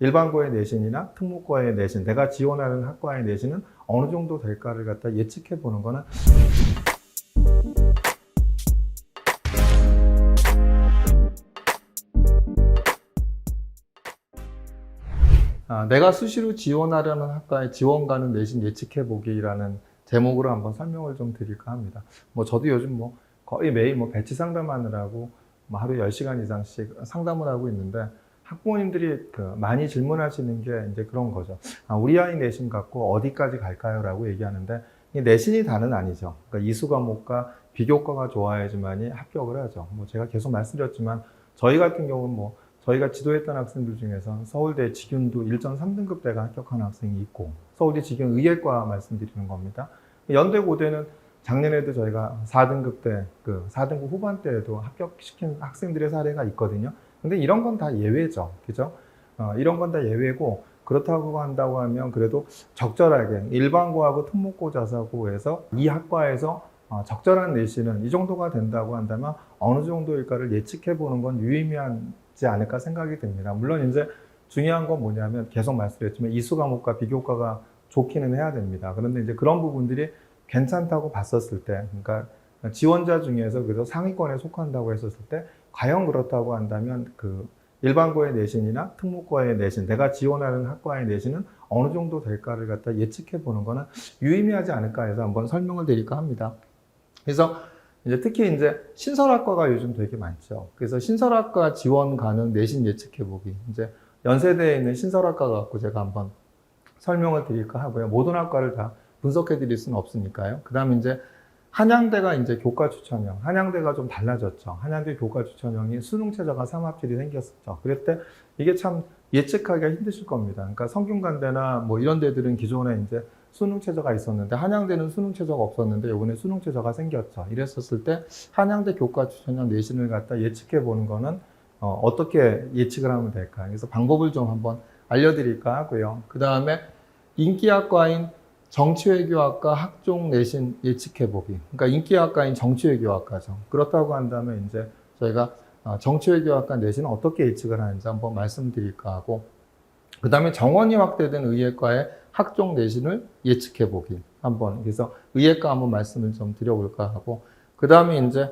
일반고의 내신이나 특목고의 내신, 내가 지원하는 학과의 내신은 어느 정도 될까를 갖다 예측해 보는 거는 아, 내가 수시로 지원하려는 학과의 지원가는 내신 예측해 보기라는 제목으로 한번 설명을 좀 드릴까 합니다. 뭐 저도 요즘 뭐 거의 매일 뭐 배치 상담하느라고 뭐 하루 10시간 이상씩 상담을 하고 있는데 학부모님들이 그 많이 질문하시는 게 이제 그런 거죠. 아, 우리 아이 내신 갖고 어디까지 갈까요? 라고 얘기하는데 이 내신이 다는 아니죠. 그러니까 이수 과목과 비교과가 좋아야지만이 합격을 하죠. 뭐 제가 계속 말씀드렸지만 저희 같은 경우는 뭐 저희가 지도했던 학생들 중에서 서울대 직윤도 1.3등급대가 합격한 학생이 있고 서울대 직윤 의예과 말씀드리는 겁니다. 연대 고대는 작년에도 저희가 4등급대 그 4등급 후반대에도 합격시킨 학생들의 사례가 있거든요. 근데 이런 건 다 예외죠. 그죠? 어, 이런 건 다 예외고 그렇다고 한다고 하면 그래도 적절하게 일반고하고 특목고 자사고에서 이 학과에서 어, 적절한 내신은 이 정도가 된다고 한다면 어느 정도일까를 예측해 보는 건 유의미하지 않을까 생각이 듭니다. 물론 이제 중요한 건 뭐냐면 계속 말씀드렸지만 이수 과목과 비교 과가 좋기는 해야 됩니다. 그런데 이제 그런 부분들이 괜찮다고 봤었을 때, 그러니까 지원자 중에서 그래서 상위권에 속한다고 했었을 때, 과연 그렇다고 한다면 그 일반고의 내신이나 특목고의 내신, 내가 지원하는 학과의 내신은 어느 정도 될까를 갖다 예측해 보는 거는 유의미하지 않을까 해서 한번 설명을 드릴까 합니다. 그래서 이제 특히 이제 신설학과가 요즘 되게 많죠. 그래서 신설학과 지원 가능 내신 예측해 보기. 이제 연세대에 있는 신설학과 갖고 제가 한번 설명을 드릴까 하고요. 모든 학과를 다 분석해 드릴 수는 없으니까요. 그 다음에 이제 한양대가 이제 교과 추천형, 한양대가 좀 달라졌죠. 한양대 교과 추천형이 수능 최저가 삼합질이 생겼었죠. 그럴 때 이게 참 예측하기가 힘드실 겁니다. 그러니까 성균관대나 뭐 이런 데들은 기존에 이제 수능 최저가 있었는데 한양대는 수능 최저가 없었는데 이번에 수능 최저가 생겼죠. 이랬었을 때 한양대 교과 추천형 내신을 갖다 예측해 보는 거는 어, 떻게 예측을 하면 될까? 그래서 방법을 좀 한번 알려드릴까 하고요. 그 다음에 인기학과인 정치외교학과 학종 내신 예측해보기. 그러니까 인기학과인 정치외교학과죠. 그렇다고 한다면 이제 저희가 어, 정치외교학과 내신은 어떻게 예측을 하는지 한번 말씀드릴까 하고, 그 다음에 정원이 확대된 의예과의 학종 내신을 예측해보기. 한번. 그래서 의예과 한번 말씀을 좀 드려볼까 하고, 그 다음에 이제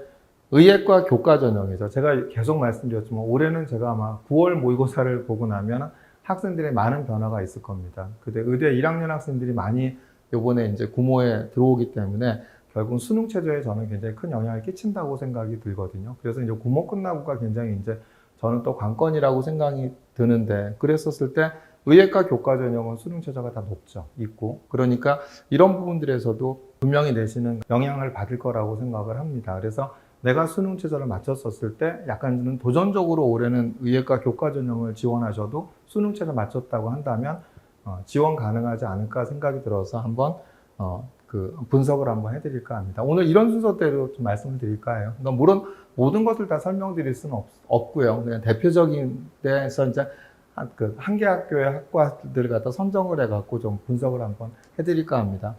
의예과 교과 전형이죠. 제가 계속 말씀드렸지만 올해는 제가 아마 9월 모의고사를 보고 나면 학생들의 많은 변화가 있을 겁니다. 근데 의대 1학년 학생들이 많이 요번에 이제 구모에 들어오기 때문에 결국 수능 체제에 저는 굉장히 큰 영향을 끼친다고 생각이 들거든요. 그래서 이제 구모 끝나고가 굉장히 이제 저는 또 관건이라고 생각이 드는데 그랬었을 때 의예과 교과 전형은 수능 최저가 다 높죠. 있고. 그러니까 이런 부분들에서도 분명히 내시는 영향을 받을 거라고 생각을 합니다. 그래서 내가 수능 최저를 맞췄었을 때 약간 좀 도전적으로 올해는 의예과 교과 전형을 지원하셔도 수능 최저 맞췄다고 한다면 어, 지원 가능하지 않을까 생각이 들어서 한번 어, 그 분석을 한번 해드릴까 합니다. 오늘 이런 순서대로 좀 말씀을 드릴까 해요. 그러니까 물론 모든 것을 다 설명드릴 수는 없, 없고요. 그냥 대표적인 데서 이제 한, 그, 한개 학교의 학과들을 갖다 선정을 해갖고 좀 분석을 한번 해드릴까 합니다.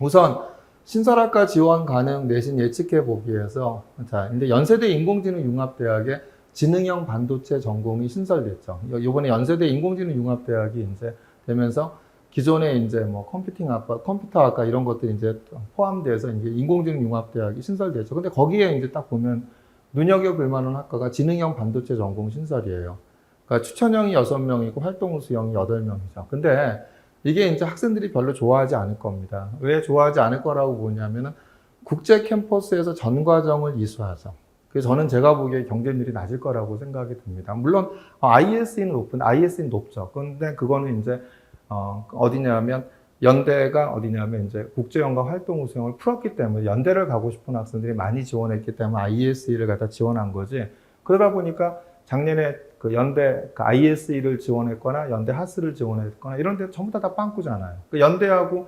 우선 신설학과 지원 가능 내신 예측해 보기에서 자 이제 연세대 인공지능 융합대학에 지능형 반도체 전공이 신설됐죠. 요- 요번에 연세대 인공지능 융합대학이 이제 되면서 기존에 이제 뭐 컴퓨팅 학과, 컴퓨터 학과 이런 것들이 이제 포함돼서 이제 인공지능 융합대학이 신설됐죠. 근데 거기에 이제 딱 보면 눈여겨볼 만한 학과가 지능형 반도체 전공 신설이에요. 그러니까 추천형이 6명이고 활동 우수형이 8명이죠. 근데 이게 이제 학생들이 별로 좋아하지 않을 겁니다. 왜 좋아하지 않을 거라고 보냐면은 국제 캠퍼스에서 전 과정을 이수하죠. 그래서 저는 제가 보기에 경쟁률이 낮을 거라고 생각이 듭니다. 물론 IS는 높은 IS는 높죠. 그런데 그거는 이제 어, 어디냐면 연대가 어디냐면 이제 국제연과 활동 우수형을 풀었기 때문에 연대를 가고 싶은 학생들이 많이 지원했기 때문에 ISE를 갖다 지원한 거지. 그러다 보니까 작년에 그 연대 그 ISE를 지원했거나 연대 하스를 지원했거나 이런 데 전부 다 다 빵꾸잖아요. 그 연대하고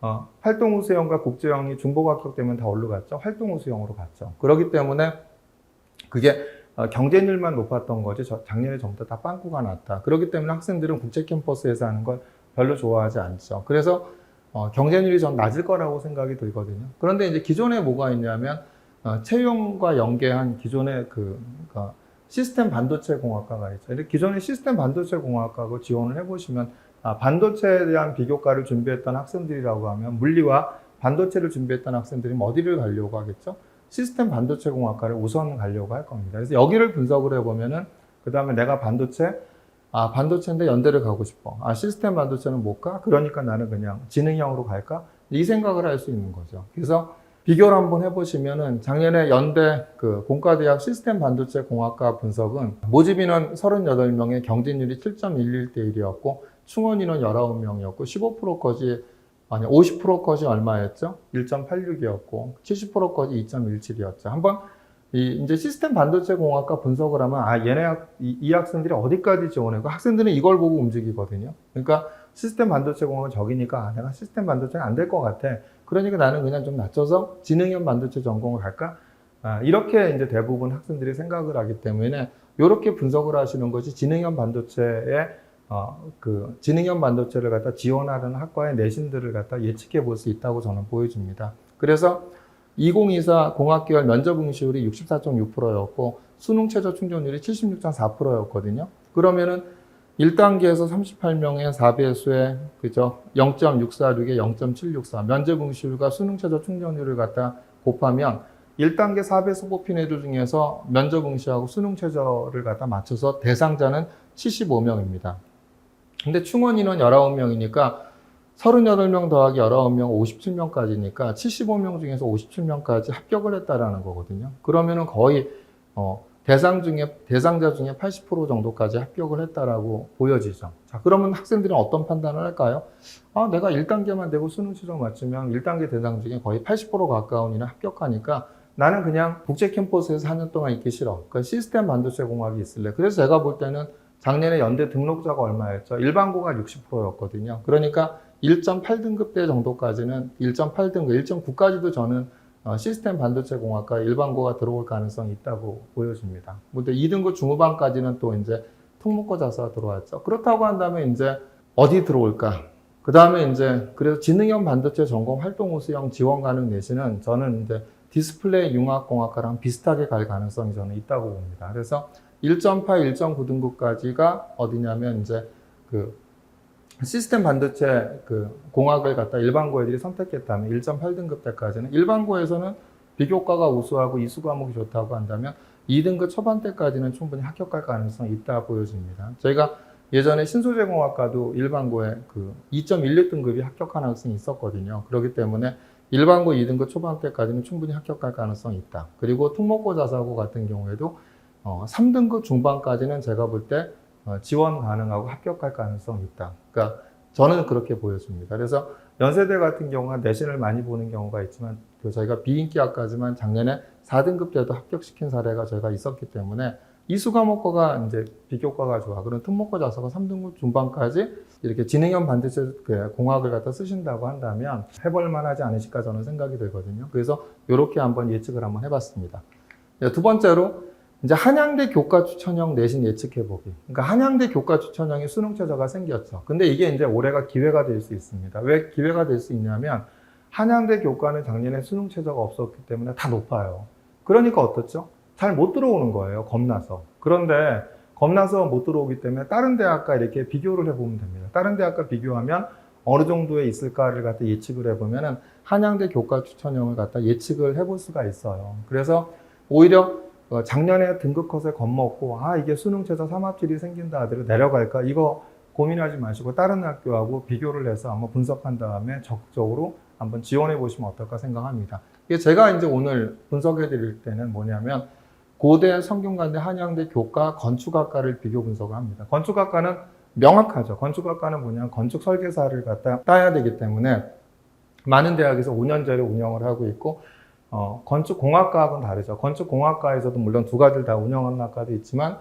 어, 활동 우수형과 국제형이 중복 합격되면 다 어디로 갔죠? 활동 우수형으로 갔죠. 그렇기 때문에 그게 어, 경쟁률만 높았던 거지 저- 작년에 전부 다, 다 빵꾸가 났다. 그렇기 때문에 학생들은 국제 캠퍼스에서 하는 걸 별로 좋아하지 않죠. 그래서 어, 경쟁률이 전 낮을 거라고 생각이 들거든요. 그런데 이제 기존에 뭐가 있냐면 어, 채용과 연계한 기존의 그, 그 시스템 반도체 공학과가 있죠. 근데 기존의 시스템 반도체 공학과하고 지원을 해보시면 아, 반도체에 대한 비교과를 준비했던 학생들이라고 하면 물리와 반도체를 준비했던 학생들이 어디를 가려고 하겠죠? 시스템 반도체 공학과를 우선 가려고 할 겁니다. 그래서 여기를 분석을 해보면은 그 다음에 내가 반도체 아 반도체인데 연대를 가고 싶어. 아 시스템 반도체는 못 가? 그러니까 나는 그냥 지능형으로 갈까? 이 생각을 할 수 있는 거죠. 그래서 비교를 한번 해보시면은 작년에 연대 그 공과대학 시스템 반도체 공학과 분석은 모집 인원 38명의 경쟁률이 7.11대 1이었고 충원 인원 19명이었고 15%까지 아니 50%까지 얼마였죠? 1.86이었고 70%까지 2.17이었죠. 한번 이 이제 시스템 반도체 공학과 분석을 하면 아 얘네 학, 이, 이 학생들이 어디까지 지원해? 그 학생들은 이걸 보고 움직이거든요. 그러니까 시스템 반도체 공학은 저기니까 아, 내가 시스템 반도체는 안 될 것 같아. 그러니까 나는 그냥 좀 낮춰서 지능형 반도체 전공을 갈까? 아, 이렇게 이제 대부분 학생들이 생각을 하기 때문에 이렇게 분석을 하시는 것이 지능형 반도체의 어, 그 지능형 반도체를 갖다 지원하는 학과의 내신들을 갖다 예측해 볼 수 있다고 저는 보여줍니다. 그래서 2024 공학개월 면접 응시율이 64.6%였고 수능 최저 충족률이 76.4%였거든요. 그러면은 1단계에서 38명의 4배수의 그죠? 0.646에 0.764 면접 응시율과 수능 최저 충족률을 갖다 곱하면 1단계 4배수 뽑힌 애들 중에서 면접 응시하고 수능 최저를 갖다 맞춰서 대상자는 75명입니다. 근데 충원 인원 19명이니까 38명 더하기 19명 57명까지니까 75명 중에서 57명까지 합격을 했다라는 거거든요. 그러면은 거의 어, 대상 중에 대상자 중에 80% 정도까지 합격을 했다라고 보여지죠. 자, 그러면 학생들은 어떤 판단을 할까요? 아, 내가 1단계만 되고 수능 최저 맞추면 1단계 대상 중에 거의 80% 가까운 이는 합격하니까 나는 그냥 국제 캠퍼스에서 4년 동안 있기 싫어. 그러니까 시스템 반도체 공학이 있을래. 그래서 제가 볼 때는 작년에 연대 등록자가 얼마였죠? 일반고가 60%였거든요. 그러니까 1.8등급 대 정도까지는 1.8등급, 1.9까지도 저는 어, 시스템 반도체 공학과 일반고가 들어올 가능성이 있다고 보여집니다. 근데 2등급 중후반까지는 또 이제 특목고 자사가 들어왔죠. 그렇다고 한다면 이제 어디 들어올까? 그 다음에 이제 그래서 지능형 반도체 전공 활동 우수형 지원 가능 내지는 저는 이제 디스플레이 융합공학과랑 비슷하게 갈 가능성이 저는 있다고 봅니다. 그래서 1.8, 1.9등급까지가 어디냐면 이제 그 시스템 반도체 그 공학을 갖다 일반고 애들이 선택했다면 1.8등급 때까지는 일반고에서는 비교과가 우수하고 이수 과목이 좋다고 한다면 2등급 초반 때까지는 충분히 합격할 가능성이 있다 보여집니다. 저희가 예전에 신소재공학과도 일반고에 그 2.16등급이 합격한 학생이 있었거든요. 그렇기 때문에 일반고 2등급 초반 때까지는 충분히 합격할 가능성이 있다. 그리고 특목고 자사고 같은 경우에도 어, 3등급 중반까지는 제가 볼때 어, 지원 가능하고 합격할 가능성이 있다. 그러니까 저는 그렇게 보여집니다. 그래서 연세대 같은 경우는 내신을 많이 보는 경우가 있지만 그 저희가 비인기학까지만 작년에 4등급 때도 합격시킨 사례가 저희가 있었기 때문에 이수 과목과가 이제 비교과가 좋아. 그런 특목고 자사가 3등급 중반까지 이렇게 진행형 반도체 그 공학을 갖다 쓰신다고 한다면 해볼 만 하지 않으실까 저는 생각이 들거든요. 그래서 이렇게 한번 예측을 한번 해봤습니다. 네, 두 번째로 이제 한양대 교과 추천형 내신 예측해보기. 그러니까 한양대 교과 추천형이 수능 최저가 생겼죠. 근데 이게 이제 올해가 기회가 될 수 있습니다. 왜 기회가 될 수 있냐면 한양대 교과는 작년에 수능 최저가 없었기 때문에 다 높아요. 그러니까 어떻죠? 잘 못 들어오는 거예요. 겁나서. 그런데 겁나서 못 들어오기 때문에 다른 대학과 이렇게 비교를 해보면 됩니다. 다른 대학과 비교하면 어느 정도에 있을까를 갖다 예측을 해보면은 한양대 교과 추천형을 갖다 예측을 해볼 수가 있어요. 그래서 오히려 어, 작년에 등급 컷에 겁먹고 아 이게 수능 최저 삼합질이 생긴다 하더라도 내려갈까 이거 고민하지 마시고 다른 학교하고 비교를 해서 한번 분석한 다음에 적극적으로 한번 지원해 보시면 어떨까 생각합니다. 이게 제가 이제 오늘 분석해 드릴 때는 뭐냐면 고대, 성균관대, 한양대 교과, 건축학과를 비교 분석을 합니다. 건축학과는 명확하죠. 건축학과는 뭐냐면 건축 설계사를 갖다 따야 되기 때문에 많은 대학에서 5년제를 운영을 하고 있고 어, 건축공학과하고는 다르죠. 건축공학과에서도 물론 두 가지를 다 운영하는 학과도 있지만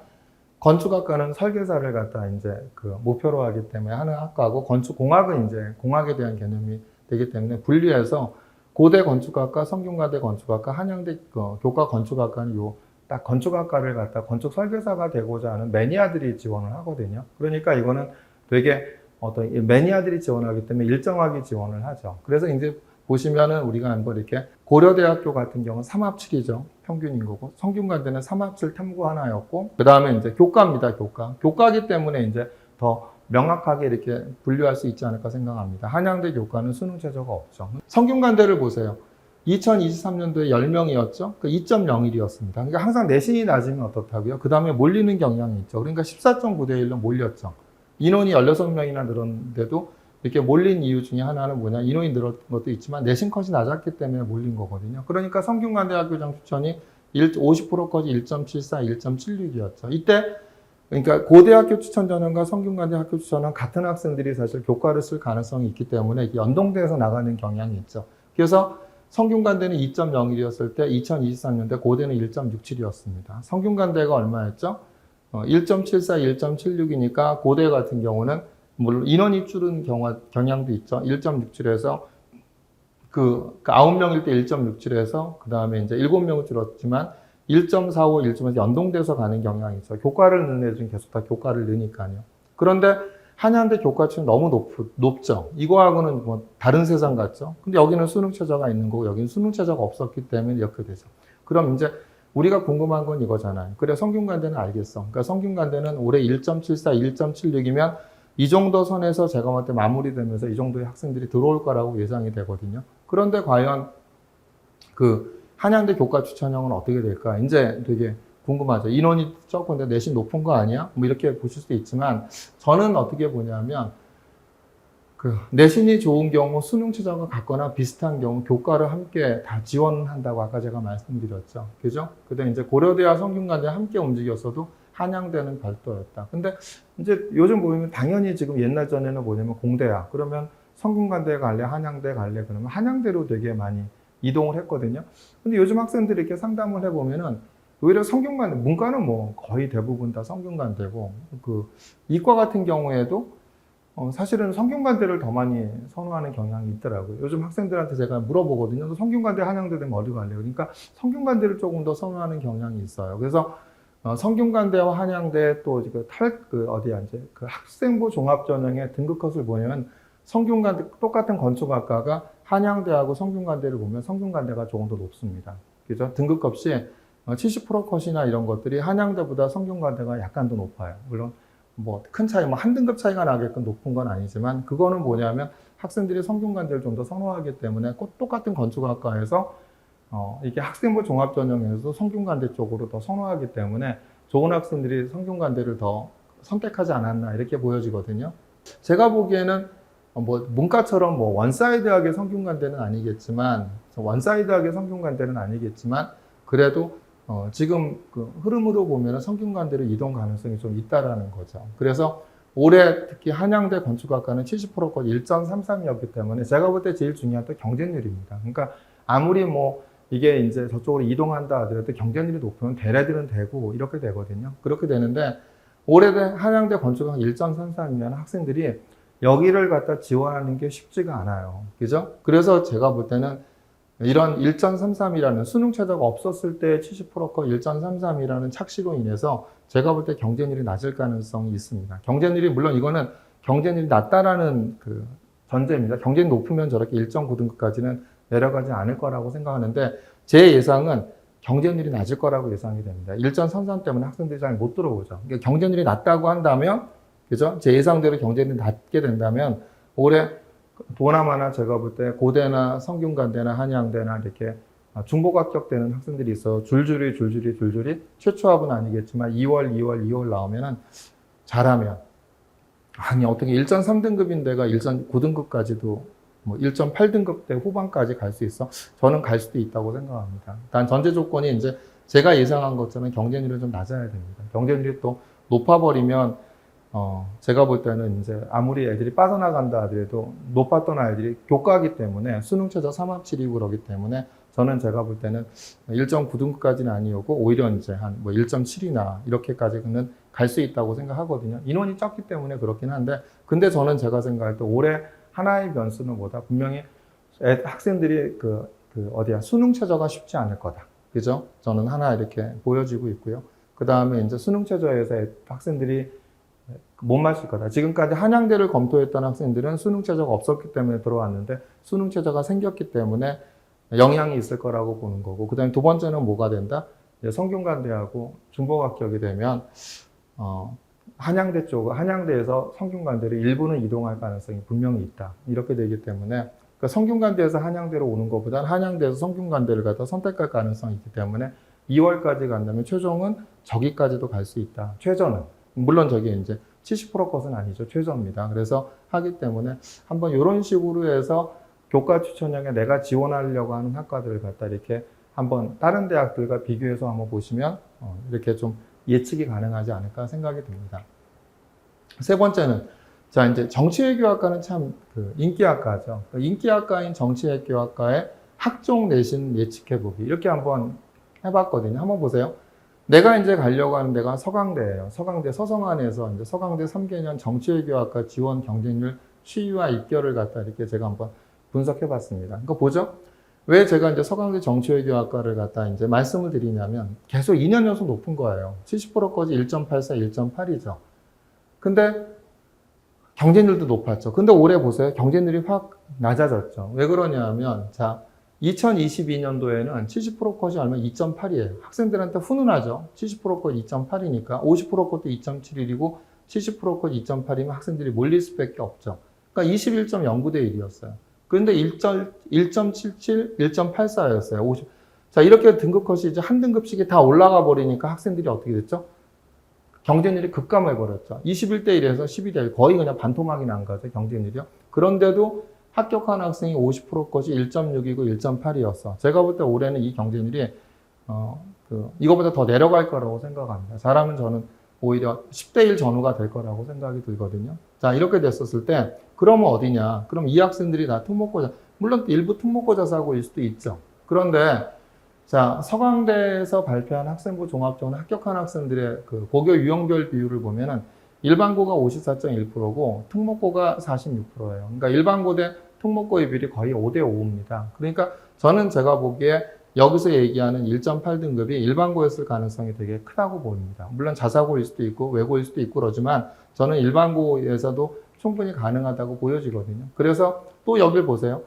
건축학과는 설계사를 갖다 이제 그 목표로 하기 때문에 하는 학과고 건축공학은 이제 공학에 대한 개념이 되기 때문에 분리해서 고대 건축학과, 성균관대 건축학과, 한양대 어, 교과 건축학과는 요 딱 건축학과를 갖다 건축 설계사가 되고자 하는 매니아들이 지원을 하거든요. 그러니까 이거는 되게 어떤 이 매니아들이 지원하기 때문에 일정하게 지원을 하죠. 그래서 이제 보시면은 우리가 한번 이렇게 고려대학교 같은 경우는 3합7이죠. 평균인 거고 성균관대는 3합7 탐구 하나였고 그 다음에 이제 교과입니다. 교과. 교과기 때문에 이제 더 명확하게 이렇게 분류할 수 있지 않을까 생각합니다. 한양대 교과는 수능 최저가 없죠. 성균관대를 보세요. 2023년도에 10명이었죠. 그 2.01이었습니다. 그러니까 항상 내신이 낮으면 어떻다고요? 그 다음에 몰리는 경향이 있죠. 그러니까 14.9대 1로 몰렸죠. 인원이 16명이나 늘었는데도 이렇게 몰린 이유 중에 하나는 뭐냐. 인원이 늘었던 것도 있지만 내신 컷이 낮았기 때문에 몰린 거거든요. 그러니까 성균관대학교장 추천이 50%까지 1.74, 1.76이었죠. 이때 그러니까 고대학교 추천 전형과 성균관대 학교 추천은 같은 학생들이 사실 교과를 쓸 가능성이 있기 때문에 연동돼서 나가는 경향이 있죠. 그래서 성균관대는 2.01이었을 때 2023년대 고대는 1.67이었습니다. 성균관대가 얼마였죠? 어, 1.74, 1.76이니까 고대 같은 경우는 물론 인원이 줄은 경우, 경향도 있죠. 1.67에서 그, 그 9명일 때 1.67에서 그 다음에 이제 7명을 줄었지만 1.45, 1.에서 연동돼서 가는 경향이 있어요. 교과를 넣는 애들은 계속 다 교과를 넣으니까요. 그런데 한양대 교과치는 너무 높, 높죠. 이거하고는 뭐 다른 세상 같죠. 근데 여기는 수능 최저가 있는 거고 여기는 수능 최저가 없었기 때문에 이렇게 되죠. 그럼 이제 우리가 궁금한 건 이거잖아요. 그래 성균관대는 알겠어. 그러니까 성균관대는 올해 1.74, 1.76이면 이 정도 선에서 제가 볼때 마무리되면서 이 정도의 학생들이 들어올 거라고 예상이 되거든요. 그런데 과연 그 한양대 교과 추천형은 어떻게 될까? 이제 되게 궁금하죠. 인원이 적은데 내신 높은 거 아니야? 뭐 이렇게 보실 수도 있지만 저는 어떻게 보냐면 그 내신이 좋은 경우 수능 최저가 같거나 비슷한 경우 교과를 함께 다 지원한다고 아까 제가 말씀드렸죠. 그죠? 근데 이제 고려대와 성균관대 함께 움직였어도 한양대는 별도였다. 근데 이제 요즘 보면 당연히 지금 옛날 전에는 뭐냐면 공대야. 그러면 성균관대 갈래, 한양대 갈래 그러면 한양대로 되게 많이 이동을 했거든요. 근데 요즘 학생들이 이렇게 상담을 해보면은 오히려 성균관대, 문과는 뭐 거의 대부분 다 성균관대고 그 이과 같은 경우에도 어, 사실은 성균관대를 더 많이 선호하는 경향이 있더라고요. 요즘 학생들한테 제가 물어보거든요. 너 성균관대, 한양대 되면 어디 갈래요? 그러니까 성균관대를 조금 더 선호하는 경향이 있어요. 그래서 어, 성균관대와 한양대 또그 탈, 그 어디야, 이제 그 학생부 종합전형의 등급컷을 보면 성균관대 똑같은 건축학과가 한양대하고 성균관대를 보면 성균관대가 조금 더 높습니다. 그죠? 등급값이 70% 컷이나 이런 것들이 한양대보다 성균관대가 약간 더 높아요. 물론 뭐 큰 차이, 뭐 한 등급 차이가 나게끔 높은 건 아니지만 그거는 뭐냐면 학생들이 성균관대를 좀 더 선호하기 때문에 꼭 똑같은 건축학과에서 어, 이게 학생부 종합 전형에서 성균관대 쪽으로 더 선호하기 때문에 좋은 학생들이 성균관대를 더 선택하지 않았나 이렇게 보여지거든요. 제가 보기에는 어, 뭐 문과처럼 뭐 원사이드하게 성균관대는 아니겠지만 원사이드하게 성균관대는 아니겠지만 그래도 어, 지금 그 흐름으로 보면 성균관대로 이동 가능성이 좀 있다라는 거죠. 그래서 올해 특히 한양대 건축학과는 70%까지 1.33이었기 때문에 제가 볼 때 제일 중요한 또 경쟁률입니다. 그러니까 아무리 뭐 이게 이제 저쪽으로 이동한다 하더라도 경쟁률이 높으면 대례들은 되고 이렇게 되거든요. 그렇게 되는데 올해 한양대 건축학과 1.33이면 학생들이 여기를 갖다 지원하는 게 쉽지가 않아요. 그죠? 그래서 제가 볼 때는 이런 1.33이라는 수능 최저가 없었을 때 70%거 1.33이라는 착시로 인해서 제가 볼 때 경쟁률이 낮을 가능성이 있습니다. 경쟁률이 물론 이거는 경쟁률이 낮다라는 그 전제입니다. 경쟁이 높으면 저렇게 1.9등급까지는 내려가지 않을 거라고 생각하는데 제 예상은 경쟁률이 낮을 거라고 예상이 됩니다. 1.33 때문에 학생들이 잘 못 들어오죠. 그러니까 경쟁률이 낮다고 한다면 그죠? 제 예상대로 경쟁률이 낮게 된다면 올해 동남아나 제가 볼 때 고대나 성균관대나 한양대나 이렇게 중복 합격되는 학생들이 있어 줄줄이 줄줄이 줄줄이 최초합은 아니겠지만 2월 2월 2월 나오면은 잘하면 아니 어떻게 1.3등급인 데가 1.9등급까지도 뭐 1.8등급 대 후반까지 갈 수 있어? 저는 갈 수도 있다고 생각합니다. 단 전제 조건이 이제 제가 예상한 것처럼 경쟁률이 좀 낮아야 됩니다. 경쟁률이 또 높아버리면 어, 제가 볼 때는 이제 아무리 애들이 빠져나간다 하더라도 높았던 아이들이 교과이기 때문에 수능 최저 3합 7이고 그러기 때문에 저는 제가 볼 때는 1.9등급까지는 아니었고 오히려 이제 한 뭐 1.7이나 이렇게까지는 갈 수 있다고 생각하거든요. 인원이 적기 때문에 그렇긴 한데 근데 저는 제가 생각할 때 올해 하나의 변수는 뭐다? 분명히 애- 학생들이 그, 그 어디야 수능 최저가 쉽지 않을 거다. 그죠? 저는 하나 이렇게 보여지고 있고요. 그 다음에 이제 수능 최저에서 애- 학생들이 못 마실 거다. 지금까지 한양대를 검토했던 학생들은 수능 최저가 없었기 때문에 들어왔는데 수능 최저가 생겼기 때문에 영향이 있을 거라고 보는 거고 그 다음에 두 번째는 뭐가 된다? 성균관대하고 중복합격이 되면 어, 한양대 쪽 한양대에서 성균관대를 일부는 이동할 가능성이 분명히 있다. 이렇게 되기 때문에 그러니까 성균관대에서 한양대로 오는 것보다 한양대에서 성균관대를 갖다 선택할 가능성이 있기 때문에 2월까지 간다면 최종은 저기까지도 갈 수 있다. 최저는 물론 저게 이제 70% 것은 아니죠. 최저입니다. 그래서 하기 때문에 한번 이런 식으로 해서 교과 추천형에 내가 지원하려고 하는 학과들을 갖다 이렇게 한번 다른 대학들과 비교해서 한번 보시면 어, 이렇게 좀 예측이 가능하지 않을까 생각이 듭니다. 세 번째는 자 이제 정치외교학과는 참 그 인기학과죠. 그 인기학과인 정치외교학과의 학종 내신 예측해보기 이렇게 한번 해봤거든요. 한번 보세요. 내가 이제 가려고 하는 데가 서강대예요. 서강대 서성안에서 이제 서강대 3개년 정치외교학과 지원 경쟁률 시위와 입결을 갖다 이렇게 제가 한번 분석해봤습니다. 이거 보죠? 왜 제가 이제 서강대 정치외교학과를 갖다 이제 말씀을 드리냐면 계속 2년 연속 높은 거예요. 70%까지 1.84, 1.8이죠. 근데 경쟁률도 높았죠. 근데 올해 보세요. 경쟁률이 확 낮아졌죠. 왜 그러냐면 자 2022년도에는 70% 컷이 얼마 2.8이에요. 학생들한테 훈훈하죠. 70%컷 2.8이니까 50% 컷도 2.71이고 70%컷 2.8이면 학생들이 몰릴 수밖에 없죠. 그러니까 21.09대 1이었어요. 그런데 1.77, 1.84였어요. 50. 자, 이렇게 등급 컷이 이제 한 등급씩이 다 올라가 버리니까 학생들이 어떻게 됐죠? 경쟁률이 급감해 버렸죠. 21대 1에서 12대 1 거의 그냥 반토막이 난 거죠. 경쟁률이요. 그런데도 합격한 학생이 50% 것이 1.6이고 1.8이었어. 제가 볼 때 올해는 이 경쟁률이 어, 그 이거보다 더 내려갈 거라고 생각합니다. 잘하면 저는 오히려 10대 1 전후가 될 거라고 생각이 들거든요. 자, 이렇게 됐었을 때 그러면 어디냐? 그럼 이 학생들이 다 특목고자 물론 일부 특목고자 사고일 수도 있죠. 그런데 자, 서강대에서 발표한 학생부 종합전은 합격한 학생들의 그 고교 유형별 비율을 보면은 일반고가 54.1%고 특목고가 46%예요. 그러니까 일반고 대 특목고의 비율이 거의 5대 5입니다. 그러니까 저는 제가 보기에 여기서 얘기하는 1.8등급이 일반고였을 가능성이 되게 크다고 보입니다. 물론 자사고일 수도 있고 외고일 수도 있고 그러지만 저는 일반고에서도 충분히 가능하다고 보여지거든요. 그래서 또 여길 보세요.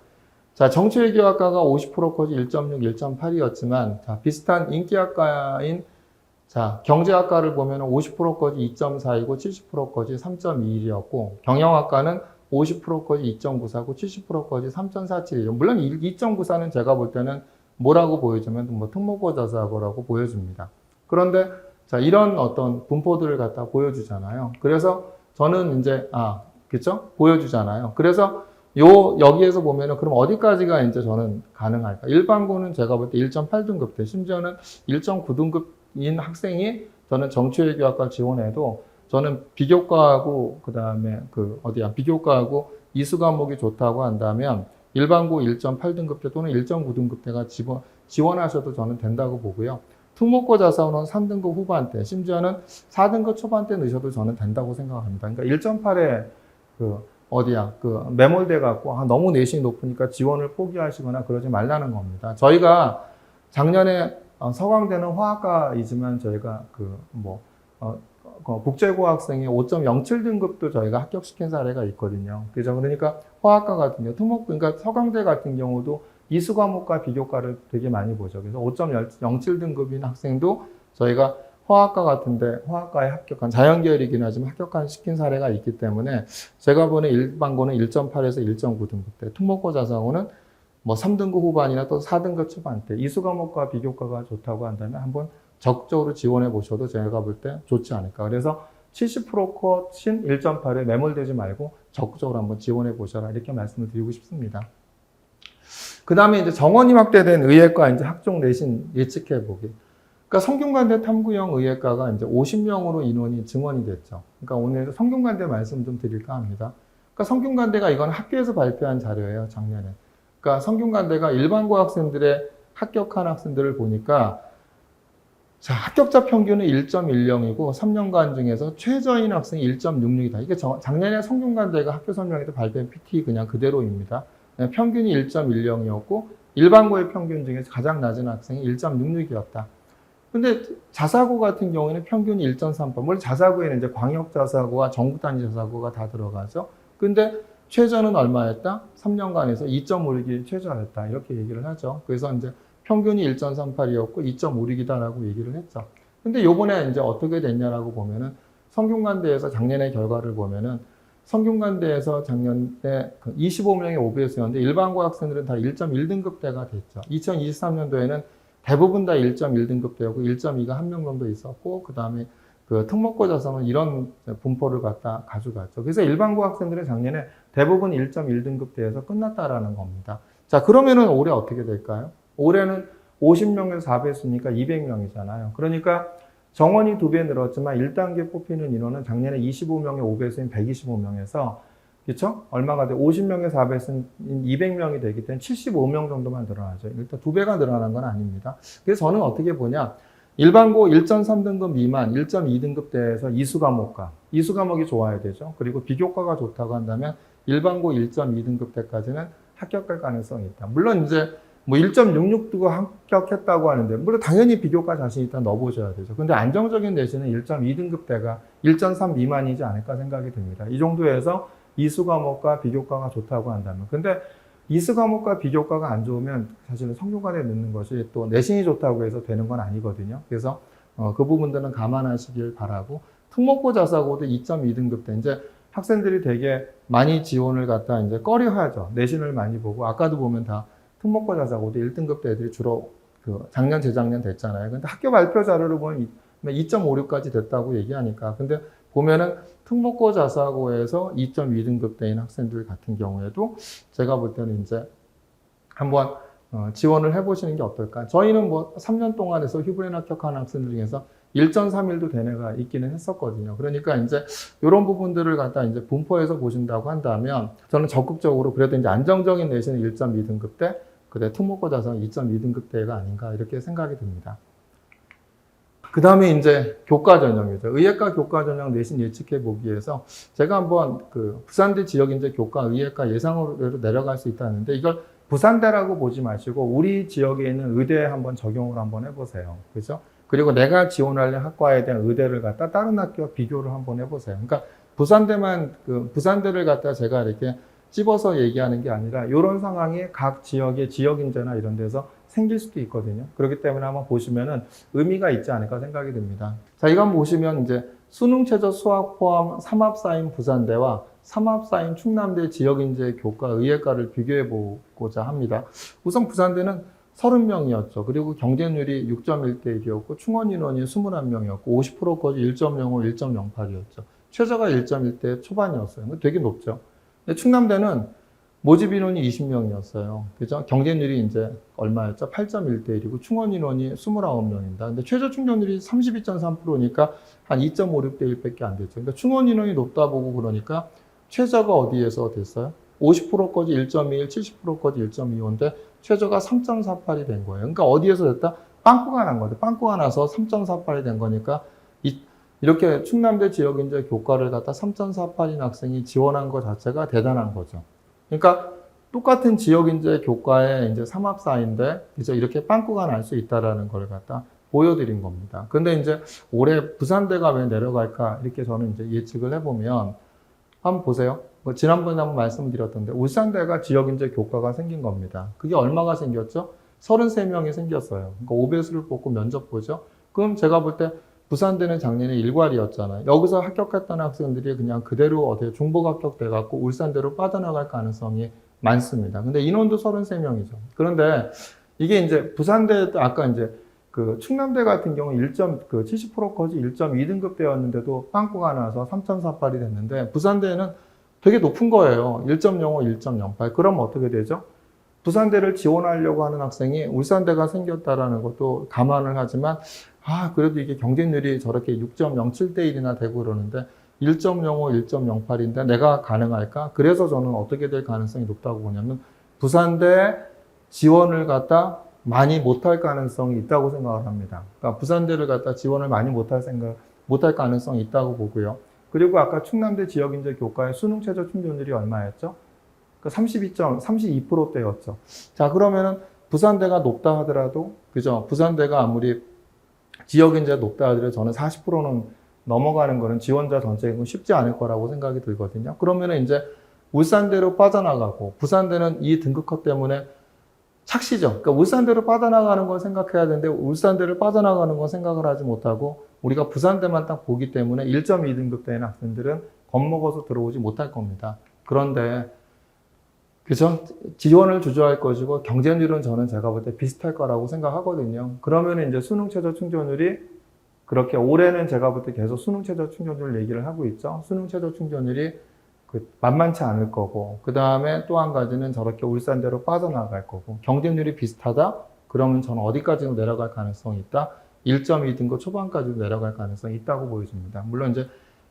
자, 정치외교학과가 50%까지 1.6, 1.8이었지만, 자, 비슷한 인기학과인, 자, 경제학과를 보면 50%까지 2.4이고 70%까지 3.21이었고, 경영학과는 50%까지 2.94고 70%까지 3.47이죠. 물론 2.94는 제가 볼 때는 뭐라고 보여주면 뭐 특목고 자사고라고 보여줍니다. 그런데 자, 이런 어떤 분포들을 갖다 보여주잖아요. 그래서 저는 이제, 아, 그쵸? 보여주잖아요. 그래서 요, 여기에서 보면은 그럼 어디까지가 이제 저는 가능할까? 일반고는 제가 볼 때 1.8등급 대, 심지어는 1.9등급인 학생이 저는 정치외교학과 지원해도 저는 비교과하고 그 다음에 그 어디야 비교과하고 이수 과목이 좋다고 한다면 일반고 1.8등급 대 또는 1.9등급 대가 지원, 지원하셔도 저는 된다고 보고요. 특목고 자사고는 3등급 후반대, 심지어는 4등급 초반대 넣으셔도 저는 된다고 생각합니다. 그러니까 1.8에 그 어디야 그 매몰돼 갖고 아, 너무 내신이 높으니까 지원을 포기하시거나 그러지 말라는 겁니다. 저희가 작년에 어, 서강대는 화학과이지만 저희가 그뭐 어, 어, 국제고 학생이 5.07 등급도 저희가 합격시킨 사례가 있거든요. 그죠? 그러니까 화학과 같은 경우, 특목, 그러니까 서강대 같은 경우도 이수 과목과 비교과를 되게 많이 보죠. 그래서 5.07 등급인 학생도 저희가 화학과 같은데 화학과에 합격한 자연계열이긴 하지만 합격한 시킨 사례가 있기 때문에 제가 보는 일반고는 1.8에서 1.9 등급 대, 특목고 자사고는 뭐 3등급 후반이나 또 4등급 초반대 이수 과목과 비교과가 좋다고 한다면 한번 적극적으로 지원해 보셔도 제가 볼 때 좋지 않을까. 그래서 70% 컷인 1.8에 매몰되지 말고 적극적으로 한번 지원해 보셔라 이렇게 말씀을 드리고 싶습니다. 그 다음에 이제 정원이 확대된 의예과 이제 학종 내신 예측해 보기. 그러니까 성균관대 탐구형 의예과가 이제 50명으로 인원이 증원이 됐죠. 그러니까 오늘 성균관대 말씀 좀 드릴까 합니다. 그러니까 성균관대가 이건 학교에서 발표한 자료예요, 작년에. 그러니까 성균관대가 일반고 학생들의 합격한 학생들을 보니까 자, 합격자 평균은 1.10이고 3년간 중에서 최저인 학생이 1.66이다. 이게 저- 작년에 성균관대가 학교 설명회 때 발표한 PT 그냥 그대로입니다. 네, 평균이 1.10이었고 일반고의 평균 중에서 가장 낮은 학생이 1.66이었다. 근데 자사고 같은 경우에는 평균이 1.38. 물론 자사고에는 이제 광역 자사고와 전국 단위 자사고가 다 들어가죠. 근데 최저는 얼마였다? 3년간에서 2.56이 최저였다. 이렇게 얘기를 하죠. 그래서 이제 평균이 1.38이었고 2.56이다라고 얘기를 했죠. 근데 요번에 이제 어떻게 됐냐라고 보면은 성균관대에서 작년의 결과를 보면은 성균관대에서 작년에 25명의 OBS였는데 일반고 학생들은 다 1.1등급대가 됐죠. 2023년도에는 대부분 다 1.1등급대였고 1.2가 한 명 정도 있었고 그 다음에 그 특목고 자사는 이런 분포를 갖다 가져갔죠. 그래서 일반고 학생들은 작년에 대부분 1.1등급대에서 끝났다라는 겁니다. 자 그러면은 올해 어떻게 될까요? 올해는 50명에서 4배수니까 200명이잖아요. 그러니까 정원이 두 배 늘었지만 1단계 뽑히는 인원은 작년에 25명의 5배수인 125명에서 그렇죠? 얼마가 돼? 50명의 4배수인 200명이 되기 때문에 75명 정도만 늘어나죠. 일단 두 배가 늘어난 건 아닙니다. 그래서 저는 어떻게 보냐? 일반고 1.3등급 미만, 1.2등급 대에서 이수 과목과 이수 과목이 좋아야 되죠. 그리고 비교과가 좋다고 한다면 일반고 1.2등급 때까지는 합격할 가능성이 있다. 물론 이제 뭐 1.66도 합격했다고 하는데 물론 당연히 비교과 자신 있다 넣어보셔야 되죠. 근데 안정적인 내신은 1.2등급 대가 1.3 미만이지 않을까 생각이 듭니다. 이 정도에서 이수 과목과 비교과가 좋다고 한다면 근데 이수 과목과 비교과가 안 좋으면 사실은 성균관에 넣는 것이 또 내신이 좋다고 해서 되는 건 아니거든요. 그래서 어, 그 부분들은 감안하시길 바라고 특목고 자사고도 2.2등급 때 이제 학생들이 되게 많이 지원을 갖다 이제 꺼려하죠. 내신을 많이 보고 아까도 보면 다 특목고 자사고도 1등급 때 애들이 주로 그 작년 재작년 됐잖아요. 근데 학교 발표 자료를 보면 2.56까지 됐다고 얘기하니까 근데 보면은 특목고 자사고에서 2.2등급 대인 학생들 같은 경우에도 제가 볼 때는 이제 한번 어, 지원을 해보시는 게 어떨까. 저희는 뭐 3년 동안 해서 휴브렌 합격한 학생들 중에서 1.31도 된 애가 있기는 했었거든요. 그러니까 이제 이런 부분들을 갖다 이제 분포해서 보신다고 한다면 저는 적극적으로 그래도 이제 안정적인 내신은 1.2등급 대, 그래 특목고 자사는 2.2등급 대가 아닌가 이렇게 생각이 듭니다. 그 다음에 이제 교과 전형이죠. 의예과 교과 전형 내신 예측해 보기 위해서 제가 한번 그 부산대 지역 이제 교과 의예과 예상으로 내려갈 수 있다는데 이걸 부산대라고 보지 마시고 우리 지역에 있는 의대에 한번 적용을 한번 해보세요. 그죠? 그리고 내가 지원하려는 학과에 대한 의대를 갖다 다른 학교와 비교를 한번 해보세요. 그러니까 부산대만 그 부산대를 갖다 제가 이렇게 찝어서 얘기하는 게 아니라 이런 상황이 각 지역의 지역 인재나 이런 데서 생길 수도 있거든요. 그렇기 때문에 한번 보시면은 의미가 있지 않을까 생각이 듭니다. 자, 한번 보시면 이제 수능 최저 수학 포함 삼합사인 부산대와 삼합사인 충남대 지역인재 교과 의예과를 비교해 보고자 합니다. 우선 부산대는 30명이었죠. 그리고 경쟁률이 6.1대 1이었고 충원 인원이 21명이었고 50%까지 1.05, 1.08이었죠. 최저가 1.1대 초반이었어요. 되게 높죠. 충남대는 모집 인원이 20명이었어요. 그죠? 경쟁률이 이제 얼마였죠? 8.1대 1이고 충원 인원이 29명입니다. 근데 최저 충족률이 32.3%니까 한 2.56대 1밖에 안 됐죠. 그러니까 충원 인원이 높다 보고 그러니까 최저가 어디에서 됐어요? 50%까지 1.21, 70%까지 1.25인데 최저가 3.48이 된 거예요. 그러니까 어디에서 됐다? 빵꾸가 난 거죠. 빵꾸가 나서 3.48이 된 거니까 이, 이렇게 충남대 지역 인재 교과를 갖다 3.48인 학생이 지원한 것 자체가 대단한 거죠. 그러니까 똑같은 지역 인재 교과에 이제 삼합사인데 그죠 이렇게 빵꾸가 날 수 있다라는 걸 갖다 보여드린 겁니다. 근데 이제 올해 부산대가 왜 내려갈까 이렇게 저는 이제 예측을 해보면 한번 보세요. 뭐 지난번에 한번 말씀드렸던데 울산대가 지역 인재 교과가 생긴 겁니다. 그게 얼마가 생겼죠? 33명이 생겼어요. 그러니까 5배수를 뽑고 면접 보죠. 그럼 제가 볼 때 부산대는 작년에 일괄이었잖아요. 여기서 합격했던 학생들이 그냥 그대로 어디 중복 합격돼 갖고 울산대로 빠져나갈 가능성이 많습니다. 근데 인원도 33명이죠. 그런데 이게 이제 부산대 아까 이제 그 충남대 같은 경우 1점 그 70%까지 1.2등급 대였는데도 빵꾸가 나서 3.48이 됐는데 부산대는 되게 높은 거예요. 1.05, 1.08. 그럼 어떻게 되죠? 부산대를 지원하려고 하는 학생이 울산대가 생겼다라는 것도 감안을 하지만 아 그래도 이게 경쟁률이 저렇게 6.07대 1이나 되고 그러는데 1.05, 1.08인데 내가 가능할까? 그래서 저는 어떻게 될 가능성이 높다고 보냐면 부산대 지원을 갖다 많이 못할 가능성이 있다고 생각을 합니다. 그러니까 부산대를 갖다 지원을 많이 못할 생각, 못할 가능성이 있다고 보고요. 그리고 아까 충남대 지역인재 교과의 수능 최저 충족률이 얼마였죠? 그 32점, 32%대였죠. 자, 그러면은 부산대가 높다 하더라도, 그죠? 부산대가 아무리 지역이 이제 높다 하더라도 저는 40%는 넘어가는 거는 지원자 전체가 쉽지 않을 거라고 생각이 들거든요. 그러면은 이제 울산대로 빠져나가고 부산대는 이 등급컷 때문에 착시죠. 그러니까 울산대로 빠져나가는 걸 생각해야 되는데 울산대를 빠져나가는 건 생각을 하지 못하고 우리가 부산대만 딱 보기 때문에 1.2등급 되는 학생들은 겁먹어서 들어오지 못할 겁니다. 그런데 그죠? 지원을 주저할 것이고 경쟁률은 저는 제가 볼 때 비슷할 거라고 생각하거든요. 그러면 이제 수능 최저 충전율이 그렇게 올해는 제가 볼 때 계속 수능 최저 충전율 얘기를 하고 있죠. 수능 최저 충전율이 그 만만치 않을 거고 그 다음에 또 한 가지는 저렇게 울산대로 빠져나갈 거고 경쟁률이 비슷하다 그러면 저는 어디까지도 내려갈 가능성이 있다 1.2등급 초반까지도 내려갈 가능성이 있다고 보여집니다 물론 이제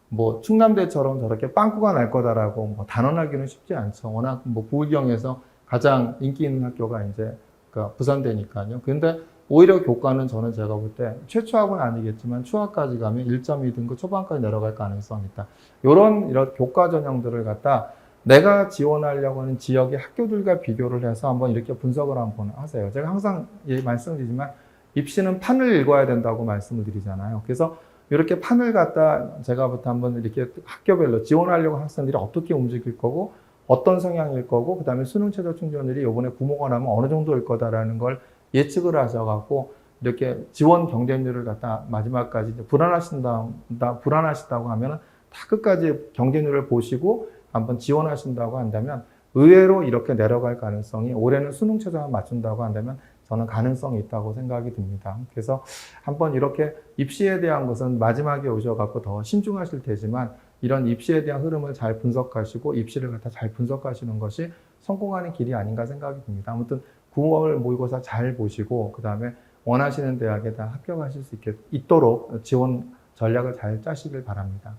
뭐 충남대처럼 저렇게 빵꾸가 날 거다라고 뭐 단언하기는 쉽지 않죠 워낙 뭐 부울경에서 가장 인기 있는 학교가 이제 그 부산대니까요 근데 오히려 교과는 저는 제가 볼 때 최초학은 아니겠지만 추학까지 가면 1.2등급 초반까지 내려갈 가능성이 있다. 이런 이런 교과 전형들을 갖다 내가 지원하려고 하는 지역의 학교들과 비교를 해서 한번 이렇게 분석을 한번 하세요. 제가 항상 예, 말씀드리지만 입시는 판을 읽어야 된다고 말씀을 드리잖아요. 그래서 이렇게 판을 갖다 제가부터 한번 이렇게 학교별로 지원하려고 학생들이 어떻게 움직일 거고 어떤 성향일 거고 그다음에 수능 최저 충전율이 이번에 구모가 나면 어느 정도일 거다라는 걸 예측을 하셔갖고 이렇게 지원 경쟁률을 갖다 마지막까지 불안하신다, 다 불안하시다고 하면 다 끝까지 경쟁률을 보시고 한번 지원하신다고 한다면 의외로 이렇게 내려갈 가능성이 올해는 수능 최저만 맞춘다고 한다면 저는 가능성이 있다고 생각이 듭니다. 그래서 한번 이렇게 입시에 대한 것은 마지막에 오셔갖고 더 신중하실 테지만 이런 입시에 대한 흐름을 잘 분석하시고 입시를 갖다 잘 분석하시는 것이 성공하는 길이 아닌가 생각이 듭니다. 아무튼 9월 모의고사 잘 보시고 그 다음에 원하시는 대학에 다 합격하실 수 있게, 있도록 지원 전략을 잘 짜시길 바랍니다.